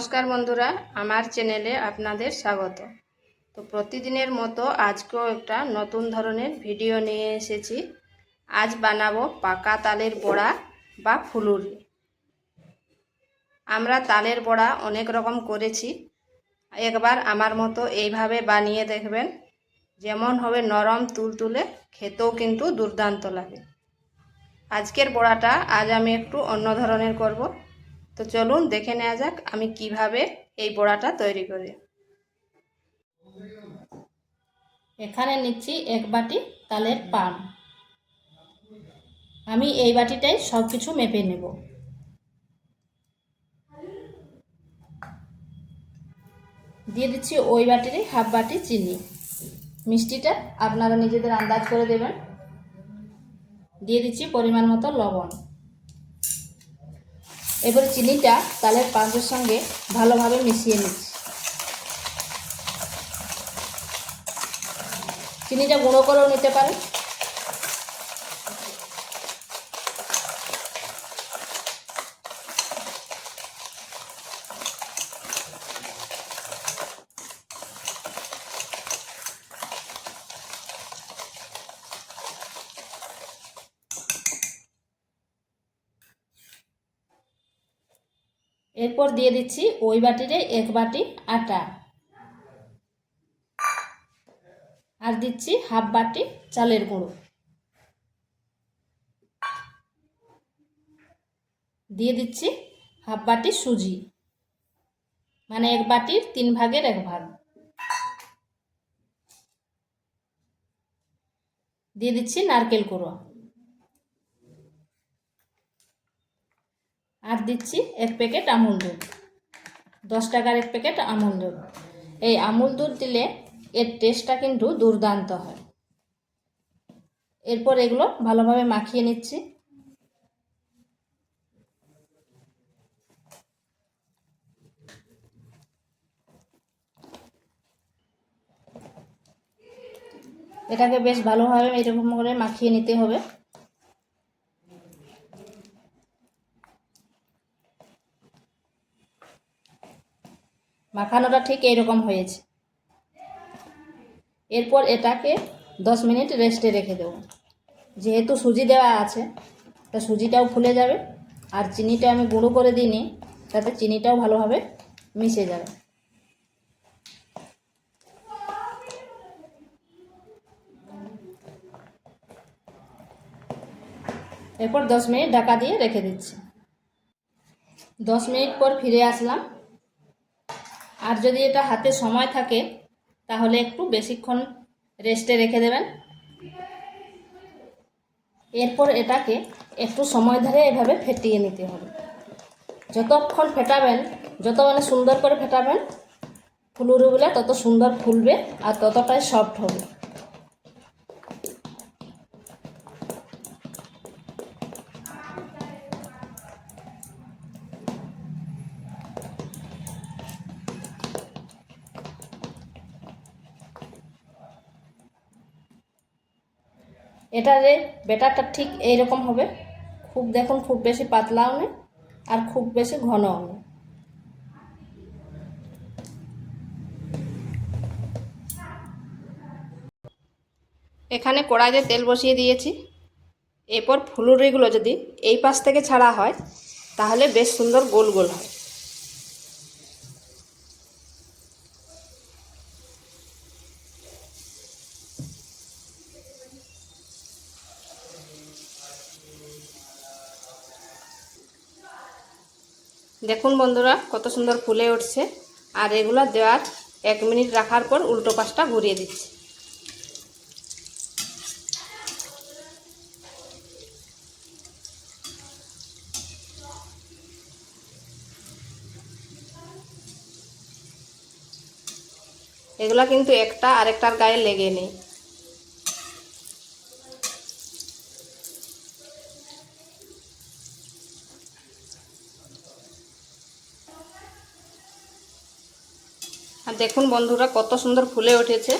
নমস্কার বন্ধুরা, আমার চ্যানেলে আপনাদের স্বাগত। তো প্রতিদিনের মতো আজকেও একটা নতুন ধরনের ভিডিও নিয়ে এসেছি। আজ বানাবো পাকা তালের বড়া বা ফুলুরি। আমরা তালের বড়া অনেক রকম করেছি। একবার আমার মতো এইভাবে বানিয়ে দেখবেন, যেমন হবে নরম তুলতুলে, খেতেও কিন্তু দুর্দান্ত লাগে। আজকের বড়াটা আজ আমি একটু অন্য ধরনের করব। তো চলুন দেখে নেওয়া যাক আমি কীভাবে এই বড়াটা তৈরি করি। এখানে নিচ্ছি এক বাটি তালের পান। আমি এই বাটিটাই সব কিছু মেপে নেব। দিয়ে দিচ্ছি ওই বাটিরই হাফ বাটি চিনি। মিষ্টিটা আপনারা নিজেদের আন্দাজ করে দেবেন। দিয়ে দিচ্ছি পরিমাণ মতো লবণ। এবারে চিনিটা তালের পাঁচের সঙ্গে ভালোভাবে মিশিয়ে নিচ্ছি। চিনিটা গুঁড়ো করেও নিতে পারেন। এরপর দিয়ে দিচ্ছি ওই বাটিরে এক বাটি আটা। আর দিচ্ছি হাফ বাটি চালের গুঁড়ো। দিয়ে দিচ্ছি হাফ বাটি সুজি। মানে এক বাটির তিন ভাগের এক ভাগ। দিয়ে দিচ্ছি নারকেল কুড়ো আর দিচ্ছি এক প্যাকেট আমুল দুধ। দশ টাকার এক প্যাকেট আমুল দুধ। এই আমুল দুধ দিলে এর টেস্টটা কিন্তু দুর্দান্ত হয়। এরপর এগুলো ভালোভাবে মাখিয়ে নিচ্ছি। এটাকে বেশ ভালোভাবে এরকম করে মাখিয়ে নিতে হবে। মাখানোটা ঠিক এইরকম হয়েছে। এরপর এটাকে দশ মিনিট রেস্টে রেখে দেবো। যেহেতু সুজি দেওয়া আছে, তা সুজিটাও ফুলে যাবে আর চিনিটা আমি গুঁড়ো করে দিইনি, তাতে চিনিটাও ভালোভাবে মিশে যাবে। এরপর দশ মিনিট ঢাকা দিয়ে রেখে দিচ্ছি। দশ মিনিট পর ফিরে আসলাম। আর যদি এটা হাতে সময় থাকে, তাহলে একটু বেশিক্ষণ রেস্টে রেখে দেবেন। এরপর এটাকে একটু সময় ধরে এভাবে ফেটিয়ে নিতে হবে। যতক্ষণ ফেটাবেন, যত মানে সুন্দর করে ফেটাবেন ফুলুরুগুলো তত সুন্দর ফুলবে আর ততটাই সফট হবে। এটারে বেটারটা ঠিক এইরকম হবে। খুব দেখুন, খুব বেশি পাতলাও নেই আর খুব বেশি ঘনও নেই। এখানে কড়াইতে তেল বসিয়ে দিয়েছি। এরপর ফুলুরিগুলো যদি এই পাশ থেকে ছাড়া হয়, তাহলে বেশ সুন্দর গোল গোল হয়। দেখুন বন্ধুরা, কত সুন্দর ফুলে উঠছে। আর এগুলো দেওয়ার এক মিনিট রাখার পর উল্টো পাশটা ঘুরিয়ে দিচ্ছি। এগুলা কিন্তু একটা আরেকটার গায়ে লেগে নেই। আর দেখুন বন্ধুরা, কত সুন্দর ফুলে উঠেছে।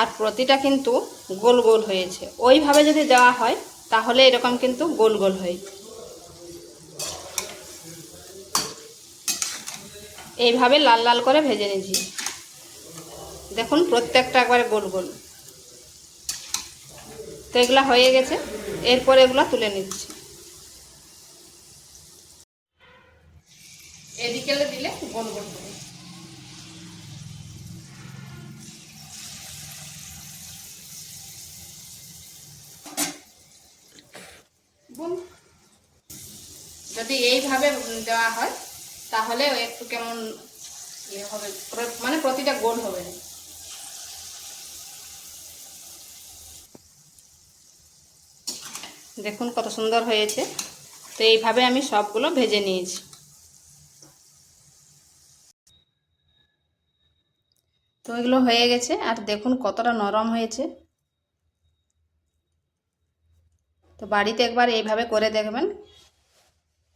আর প্রতিটা কিন্তু গোল গোল হয়েছে। ওইভাবে যদি দেওয়া হয়, তাহলে এরকম কিন্তু গোল গোল হয়। এইভাবে লাল লাল করে ভেজে নিয়েছি। দেখুন, প্রত্যেকটা একবারে গোল গোল। তো এগুলো হয়ে গেছে। এরপর এগুলো তুলে নিচ্ছি। এদিকে দিলে গোল গোল যদি এইভাবে দেওয়া হয়, তাহলে একটু কেমন ইয়ে হবে মানে প্রতিটা গোল হবে। দেখুন কত সুন্দর হয়েছে। তো এইভাবে আমি সবগুলো ভেজে নিয়েছি। তো এগুলো হয়ে গেছে, আর দেখুন কতটা নরম হয়েছে। তো বাড়িতে একবার এইভাবে করে দেখবেন।